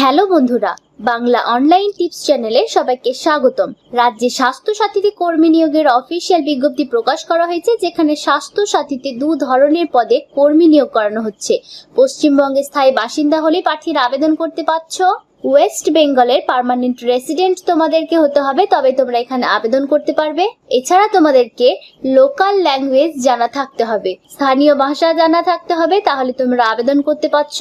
Hello বন্ধুরা, Bangla online tips চ্যানেলে সবাইকে স্বাগতম। রাজ্যে স্বাস্থ্য সাথীতে কর্মী নিয়োগের অফিসিয়াল বিজ্ঞপ্তি প্রকাশ করা হয়েছে, যেখানে স্বাস্থ্য সাথীতে দু ধরনের পদে কর্মী নিয়োগ করানো হচ্ছে। পশ্চিমবঙ্গে স্থায়ী বাসিন্দা হলে প্রার্থীরা আবেদন করতে পারছ? ওয়েস্ট বেঙ্গলের পার্মানেন্ট রেসিডেন্ট তোমাদেরকে হতে হবে, তবে তোমরা এখানে আবেদন করতে পারবে। এছাড়া তোমাদেরকে লোকাল ল্যাঙ্গুয়েজ জানা থাকতে হবে। স্থানীয় ভাষা জানা থাকতে হবে, তাহলে তোমরা আবেদন করতে পারছ।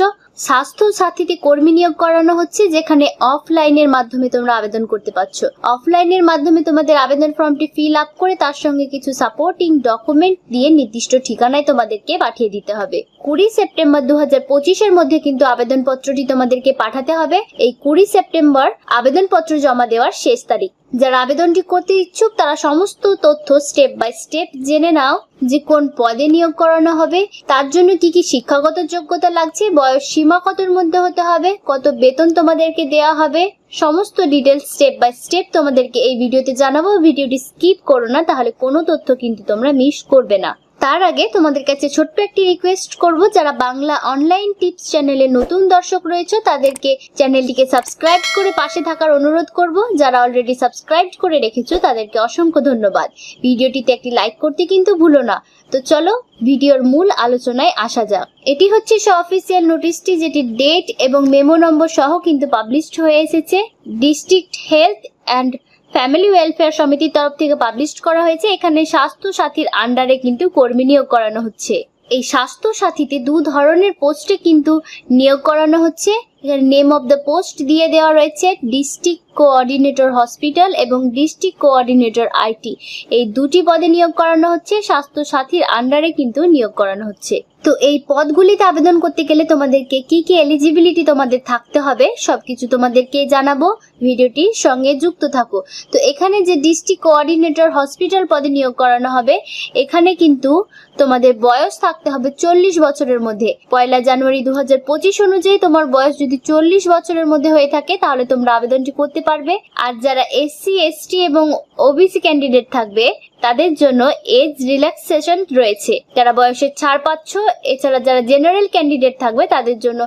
স্বাস্থ্য সাথীতে কর্মী নিয়োগ করানো হচ্ছে, যেখানে অফলাইনের মাধ্যমে তোমরা আবেদন করতে পারছ। অফলাইনের মাধ্যমে তোমাদের আবেদন ফর্মটি ফিল আপ করে তার সঙ্গে কিছু সাপোর্টিং ডকুমেন্ট দিয়ে নির্দিষ্ট ঠিকানায় তোমাদেরকে পাঠিয়ে দিতে হবে। কুড়ি সেপ্টেম্বর দু হাজার পঁচিশের মধ্যে কিন্তু আবেদনপত্রটি তোমাদেরকে পাঠাতে হবে। এই কুড়ি সেপ্টেম্বর আবেদনপত্র জমা দেওয়ার শেষ তারিখ। যারা আবেদনটি করতে ইচ্ছুক, তারা সমস্ত তথ্য স্টেপ বাই স্টেপ জেনে নাও যে কোন পদে নিয়োগ করানো হবে, তার জন্য কি কি শিক্ষাগত যোগ্যতা লাগছে, বয়স সীমা কতর মধ্যে হতে হবে, কত বেতন তোমাদেরকে দেয়া হবে, সমস্ত ডিটেলস স্টেপ বাই স্টেপ তোমাদেরকে এই ভিডিওতে জানাব। ভিডিওটি স্কিপ করো না, তাহলে কোনো তথ্য কিন্তু তোমরা মিস করবে না। তার আগে তোমাদের কাছে ছোট্ট একটি রিকোয়েস্ট করব, যারা বাংলা অনলাইন টিপস চ্যানেলে নতুন দর্শক রয়েছে, তাদেরকে চ্যানেলটিকে সাবস্ক্রাইব করে পাশে থাকার অনুরোধ করব। যারা অলরেডি সাবস্ক্রাইব করে রেখেছো, তাদেরকে অসংখ্য ধন্যবাদ। ভিডিওটিতে একটি লাইক করতে কিন্তু ভুলো না। তো চলো, ভিডিওর মূল আলোচনায় আসা যাক। এটি হচ্ছে সে অফিসিয়াল নোটিশটি যেটি ডেট এবং মেমো নম্বর সহ কিন্তু পাবলিশড হয়ে এসেছে। District health and family welfare সমিতির তরফ থেকে পাবলিশ করা হয়েছে। এখানে স্বাস্থ্য সাথীর আন্ডারে কিন্তু কর্মী নিয়োগ করানো হচ্ছে। এই স্বাস্থ্য সাথীতে দু ধরনের পোস্টে কিন্তু নিয়োগ করানো হচ্ছে। এখানে নেম অব দ্য পোস্ট দিয়ে দেওয়া রয়েছে ডিস্ট্রিক্ট কোঅর্ডিনেটর হসপিটাল এবং ডিস্ট্রিক্ট কোঅর্ডিনেটর আইটি। এই দুটি পদে নিয়োগ করানো হচ্ছে স্বাস্থ্য সাথীর আন্ডারে কিন্তু নিয়োগ করানো হচ্ছে। তো এই পদগুলিতে আবেদন করতে গেলে তোমাদেরকে কি কি এলিজিবিলিটি তোমাদের থাকতে হবে সবকিছু তোমাদেরকে জানাব। ভিডিওটির সঙ্গে যুক্ত থাকো। তো এখানে যে ডিস্ট্রিক্ট কোঅর্ডিনেটর হসপিটাল পদে নিয়োগ করানো হবে, এখানে কিন্তু তোমাদের বয়স থাকতে হবে চল্লিশ বছরের মধ্যে। পয়লা জানুয়ারি দু হাজার পঁচিশ অনুযায়ী তোমার বয়স যদি চল্লিশ বছরের মধ্যে হয়ে থাকে, তাহলে তোমরা আবেদনটি করতে পারবে। আর যারা এসসি এসটি এবং ওবিসি ক্যান্ডিডেট থাকবে তাদের জন্য এজ রিল্যাক্সেশন রয়েছে। যারা বয়সের ছাড় পাচ্ছ, এছাড়া যারা জেনারেল ক্যান্ডিডেট থাকবে, তাদের জন্য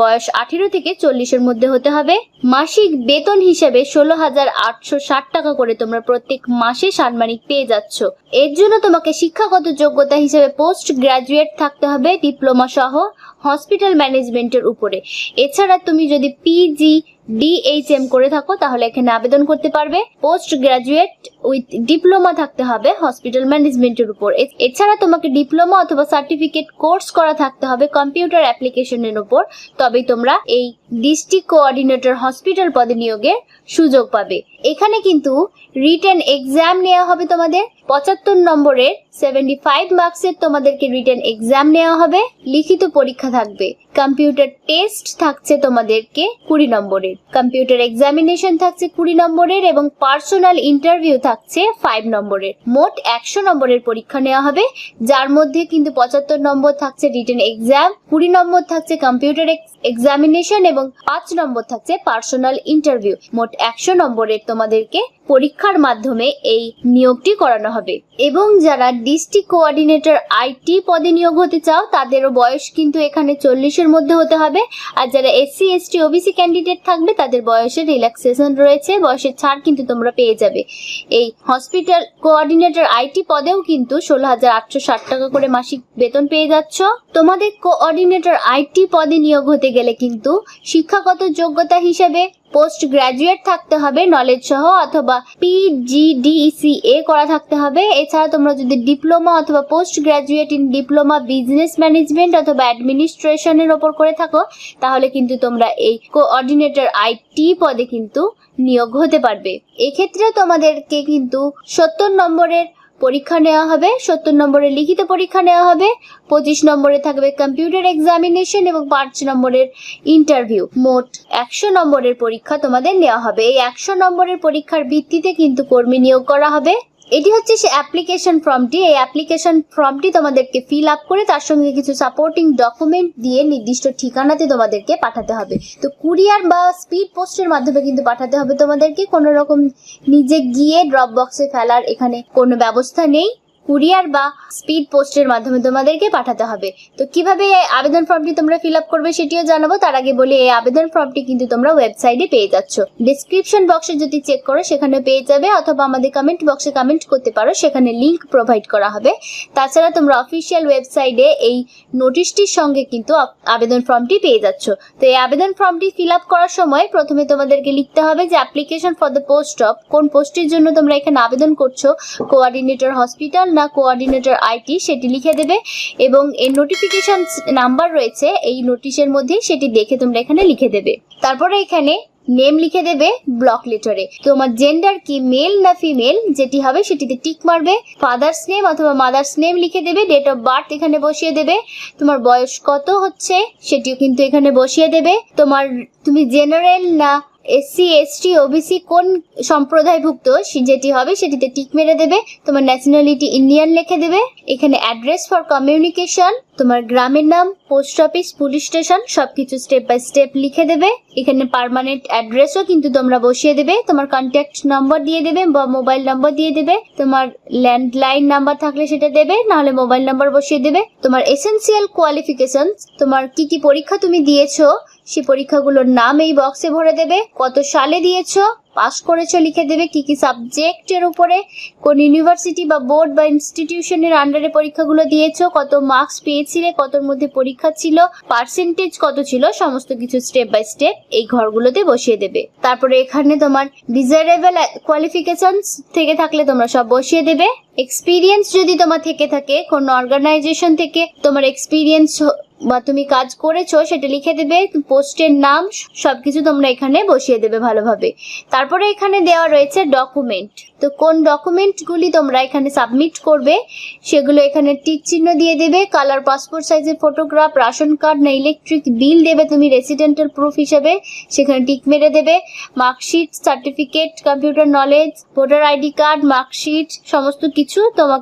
বয়স আঠেরো থেকে চল্লিশের মধ্যে হতে হবে। মাসিক বেতন হিসেবে ষোলো হাজার আটশো ষাট টাকা করে তোমরা প্রত্যেক মাসে সাম্মানিক পেয়ে যাচ্ছ। এর জন্য তোমাকে শিক্ষাগত যোগ্যতা হিসেবে পোস্ট গ্রাজুয়েট থাকতে হবে ডিপ্লোমা সহ হসপিটাল ম্যানেজমেন্টের উপরে। এছাড়া তুমি যদি পিজি ডিএইচএম করে থাকো, তাহলে এখানে আবেদন করতে পারবে। পোস্ট গ্রাজুয়েট উইথ ডিপ্লোমা থাকতে হবে। হসপিটাল ম্যানেজমেন্টের উপর। এছাড়া তোমাকে ডিপ্লোমা অথবা সার্টিফিকেট কোর্স করা থাকতে হবে কম্পিউটার অ্যাপ্লিকেশনের উপর। তবে তোমরা এই ডিস্ট্রিক্ট কোঅর্ডিনেটর হসপিটাল পদে নিয়োগের সুযোগ পাবে। এখানে কিন্তু রিটার্ন এক্সাম নেওয়া হবে তোমাদের। পঁচাত্তর নম্বরের সেভেন্টি ফাইভ মার্কসের তোমাদেরকে রিটেন এক্সাম নেওয়া হবে, লিখিত পরীক্ষা থাকবে। কম্পিউটার টেস্ট থাকছে তোমাদেরকে কুড়ি নম্বরের। কম্পিউটার এক্সামিনেশন থাকছে কুড়ি নম্বরের এবং পার্সোনাল ইন্টারভিউ থাকছে ফাইভ নম্বরের। মোট একশো নম্বরের পরীক্ষা নেওয়া হবে, যার মধ্যে কিন্তু পঁচাত্তর নম্বর থাকছে রিটেন এক্সাম কুড়ি নম্বর থাকছে কম্পিউটার এক্সামিনেশন এবং পাঁচ নম্বর থাকছে পার্সোনাল ইন্টারভিউ মোট একশো নম্বরের তোমাদেরকে পরীক্ষার মাধ্যমে এই নিয়োগটি করানো হবে। এবং যারা ডিস্ট্রিক্ট কোঅর্ডিনেটর আইটি পদে নিয়োগ হতে চাও, তাদেরও বয়স কিন্তু এখানে চল্লিশের মধ্যে হতে হবে। আর যারা এসসি, এসটি, ওবিসি ক্যান্ডিডেট থাকবে, তাদের বয়সের রিল্যাক্সেশন রয়েছে, বয়সের ছাড় কিন্তু তোমরা পেয়ে যাবে। এই হসপিটাল কোঅর্ডিনেটর আইটি পদেও কিন্তু ষোলো হাজার আটশো ষাট টাকা করে মাসিক বেতন পেয়ে যাচ্ছ। তোমাদের কোঅর্ডিনেটর আইটি পদে নিয়োগ হতে গেলে কিন্তু শিক্ষাগত যোগ্যতা হিসেবে পোস্ট গ্রাজুয়েট থাকতে হবে নলেজ সহ অথবা পিজিডিসিএ করা থাকতে হবে। এছাড়া তোমরা যদি ডিপ্লোমা অথবা post graduate in diploma business management অথবা অ্যাডমিনিস্ট্রেশনের ওপর করে থাকো, তাহলে কিন্তু তোমরা এই কোঅর্ডিনেটর আইটি পদে কিন্তু নিয়োগ হতে পারবে। এক্ষেত্রেও তোমাদেরকে কিন্তু সত্তর নম্বরের পরীক্ষা নেওয়া হবে, সত্তর নম্বরের লিখিত পরীক্ষা নেওয়া হবে, পঁচিশ নম্বরে থাকবে কম্পিউটার এক্সামিনেশন এবং পাঁচ নম্বরের ইন্টারভিউ মোট একশো নম্বরের পরীক্ষা তোমাদের নেওয়া হবে। এই একশো নম্বরের পরীক্ষার ভিত্তিতে কিন্তু কর্মী নিয়োগ করা হবে। এটি হচ্ছে সে অ্যাপ্লিকেশন ফর্মটি এই অ্যাপ্লিকেশন ফর্মটি তোমাদেরকে ফিল আপ করে তার সঙ্গে কিছু সাপোর্টিং ডকুমেন্ট দিয়ে নির্দিষ্ট ঠিকানাতে তোমাদেরকে পাঠাতে হবে। তো কুরিয়ার বা স্পিড পোস্টের মাধ্যমে কিন্তু পাঠাতে হবে তোমাদেরকে। কোনো রকম নিজে গিয়ে ড্রপ বক্সে ফেলার এখানে কোনো ব্যবস্থা নেই। কুরিয়ার বা স্পিড পোস্টের মাধ্যমে তোমাদেরকে পাঠাতে হবে। তো কীভাবে আবেদন ফর্মটি তোমরা ফিল আপ করবে সেটিও জানাব। তার আগে বলি, এই আবেদন ফর্মটি কিন্তু তোমরা ওয়েবসাইটে পেয়ে যাচ্ছ। ডিসক্রিপশন বক্সে যদি চেক করো, সেখানে পেয়ে যাবে, অথবা আমাদের কমেন্ট বক্সে কমেন্ট করতে পারো, সেখানে লিংক প্রোভাইড করা হবে। তাছাড়া তোমরা অফিসিয়াল ওয়েবসাইটে এই নোটিশটির সঙ্গে কিন্তু আবেদন ফর্মটি পেয়ে যাচ্ছ। তো এই আবেদন ফর্মটি ফিল আপ করার সময় প্রথমে তোমাদেরকে লিখতে হবে যে application for the post of কোন পোস্টের জন্য তোমরা এখানে আবেদন করছ কোঅর্ডিনেটর হসপিটাল না কোঅর্ডিনেটর আইটি সেটি লিখে দেবে এবং এর নোটিফিকেশন নাম্বার রয়েছে, এই নোটিশের মধ্যে সেটি দেখে তোমরা এখানে লিখে দেবে। তারপরে এখানে নেম লিখে দেবে ব্লক লেটারে তোমার জেন্ডার কি মেল না ফিমেল যেটি হবে সেটিতে টিক মারবে ফাদার্স নেম অথবা মাদার্স নেম লিখে দেবে ডেট অফ বার্থ এখানে বসিয়ে দেবে, তোমার বয়স কত হচ্ছে সেটিও কিন্তু এখানে বসিয়ে দেবে, তোমার, তুমি জেনারেল না এসসি এসটি ওবিসি কোন সম্প্রদায়ভুক্ত যেটি হবে সেটিতে টিক মেরে দেবে, তোমার ন্যাশনালিটি ইন্ডিয়ান লিখে দেবে, এখানে অ্যাড্রেস ফর কমিউনিকেশন তোমার গ্রামের নাম পোস্ট অফিস পুলিশ স্টেশন সবকিছু স্টেপ বাই স্টেপ লিখে দেবে, এখানে পার্মানেন্ট অ্যাড্রেসও কিন্তু তোমরা বসিয়ে দেবে, তোমার কন্ট্যাক্ট নম্বর দিয়ে দেবে বা মোবাইল নাম্বার দিয়ে দেবে, তোমার ল্যান্ডলাইন নাম্বার থাকলে সেটা দেবে, নাহলে মোবাইল নাম্বার বসিয়ে দেবে, তোমার এসেন্সিয়াল কোয়ালিফিকেশন তোমার কি কি পরীক্ষা তুমি দিয়েছ সেই পরীক্ষাগুলোর নাম এই বক্সে ভরে দেবে। কত সালে দিয়েছ? পাস করেছ, লিখে দেবে কি কি সাবজেক্টের উপরে। কোন ইউনিভার্সিটি বা বোর্ড বা ইনস্টিটিউশনের আন্ডারে পরীক্ষাগুলো দিয়েছ? কত মার্কস পেয়েছিলে? কতর মধ্যে পরীক্ষা ছিল? পার্সেন্টেজ কত ছিল? সমস্ত কিছু স্টেপ বাই স্টেপ এই ঘরগুলোতে বসিয়ে দেবে। তারপরে এখানে তোমার ডিজায়ারেবল কোয়ালিফিকেশনস থেকে থাকলে তোমরা সব বসিয়ে দেবে। এক্সপিরিয়েন্স যদি তোমার থেকে থাকে, কোন অর্গানাইজেশন থেকে তোমার এক্সপিরিয়েন্স বা তুমি কাজ করেছ, সেটা লিখে দেবে, পোস্টের নাম, সবকিছু তোমরা এখানে বসিয়ে দেবে ভালোভাবে। তারপরে এখানে দেওয়া রয়েছে ডকুমেন্ট তো কোন ডকুমেন্টগুলি তোমরা এখানে সাবমিট করবে, সেগুলো এখানে টিক চিহ্ন দিয়ে দেবে কালার পাসপোর্ট সাইজের ফটোগ্রাফ রেশন কার্ড না ইলেকট্রিক বিল দেবে তুমি রেসিডেন্টাল প্রুফ হিসেবে, সেখানে টিক মেরে দেবে marksheet certificate computer knowledge voter ID card marksheet সমস্ত কিছু তোমার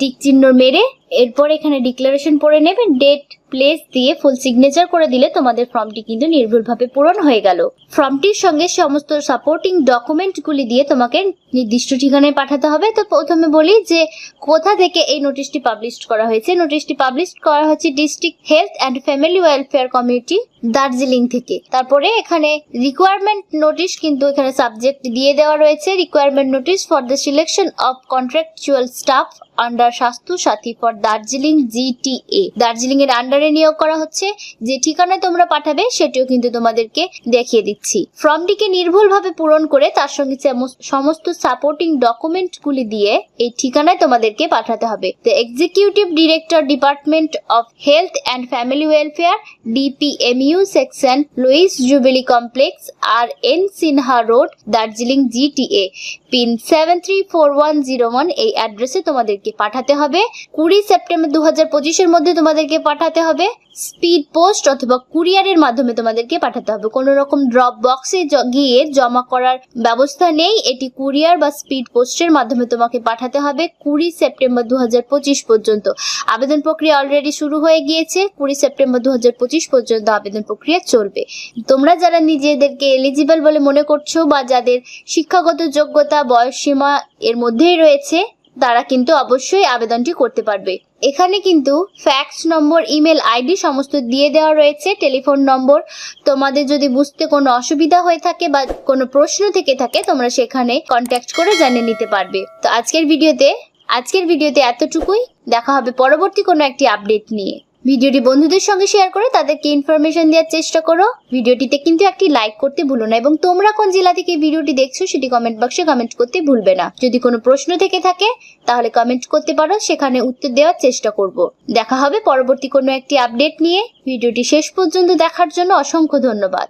টিক চিহ্ন মেরে, এরপর এখানে ডিক্লারেশন পড়ে নেবে ডেট প্লেস দিয়ে ফুল সিগনেচার করে দিলে তোমাদের ফর্মটি কিন্তু নির্ভুলভাবে পূরণ হয়ে গেল। ফর্মটির সঙ্গে সমস্ত সাপোর্টিং ডকুমেন্টগুলি দিয়ে তোমাকে নির্দিষ্ট ঠিকানায় পাঠাতে হবে। তো প্রথমে বলি যে কোথা থেকে এই নোটিশটি পাবলিশ করা হয়েছে। নোটিশটি পাবলিশ করা হচ্ছে district health and family welfare committee Darjeeling থেকে। তারপরে এখানে রিকোয়ারমেন্ট নোটিশ কিন্তু এখানে সাবজেক্ট দিয়ে দেওয়া রয়েছে। Requirement notice for the selection of contractual staff under Swasthya Sathi for Darjeeling GTA Darjeeling এর আন্ডারে নিয়োগ করা হচ্ছে। যে ঠিকানায় তোমরা পাঠাবে, সেটিও কিন্তু তোমাদেরকে দেখিয়ে দিচ্ছি। ফর্মটিকে নির্ভুলভাবে পূরণ করে তার সঙ্গে সেমস- সমস্ত সাপোর্টিং ডকুমেন্টগুলি দিয়ে এই ঠিকানায় তোমাদেরকে পাঠাতে হবে। The executive director department of health and family welfare DPMU section Lewis Jubilee complex, R N Sinha road, Darjeeling GTA pin seven three four one zero one এই অ্যাড্রেসে তোমাদেরকে পাঠাতে হবে। কুড়ি সেপ্টেম্বর দু হাজার পঁচিশের মধ্যে তোমাদেরকে পাঠাতে হবে। স্পিড পোস্ট অথবা কুরিয়ারের মাধ্যমে তোমাদেরকে পাঠাতে হবে। কোনো রকম ড্রপ বক্সে গিয়ে জমা করার ব্যবস্থা নেই। এটি কুরিয়ার বা স্পিড পোস্টের মাধ্যমে তোমাকে পাঠাতে হবে কুড়ি সেপ্টেম্বর দু হাজার পঁচিশ পর্যন্ত। আবেদন প্রক্রিয়া অলরেডি শুরু হয়ে গিয়েছে। কুড়ি সেপ্টেম্বর দু হাজার পঁচিশ পর্যন্ত আবেদন প্রক্রিয়া চলবে। তোমরা যারা নিজেদেরকে এলিজিবল বলে মনে করছ বা যাদের শিক্ষাগত যোগ্যতা, বয়স সীমা এর মধ্যেই রয়েছে, তারা কিন্তু অবশ্যই আবেদনটি করতে পারবে। এখানে কিন্তু ফ্যাক্স নম্বর ইমেল আইডি সমস্ত দিয়ে দেওয়া রয়েছে টেলিফোন নম্বর। তোমাদের যদি বুঝতে কোনো অসুবিধা হয়ে থাকে বা কোনো প্রশ্ন থেকে থাকে, তোমরা সেখানে কন্ট্যাক্ট করে জানিয়ে নিতে পারবে। তো আজকের ভিডিওতে আজকের ভিডিওতে এতটুকুই। দেখা হবে পরবর্তী কোনো একটি আপডেট নিয়ে। ভিডিওটি বন্ধুদের সঙ্গে শেয়ার করে তাদেরকে ইনফরমেশন দেওয়ার চেষ্টা করো। ভিডিওটিতে কিন্তু একটি লাইক করতে ভুলো না এবং তোমরা কোন জেলা থেকে ভিডিওটি দেখছ সেটি কমেন্ট বক্সে কমেন্ট করতে ভুলবে না। যদি কোনো প্রশ্ন থেকে থাকে, তাহলে কমেন্ট করতে পারো, সেখানে উত্তর দেওয়ার চেষ্টা করব। দেখা হবে পরবর্তী কোনো একটি আপডেট নিয়ে। ভিডিওটি শেষ পর্যন্ত দেখার জন্য অসংখ্য ধন্যবাদ।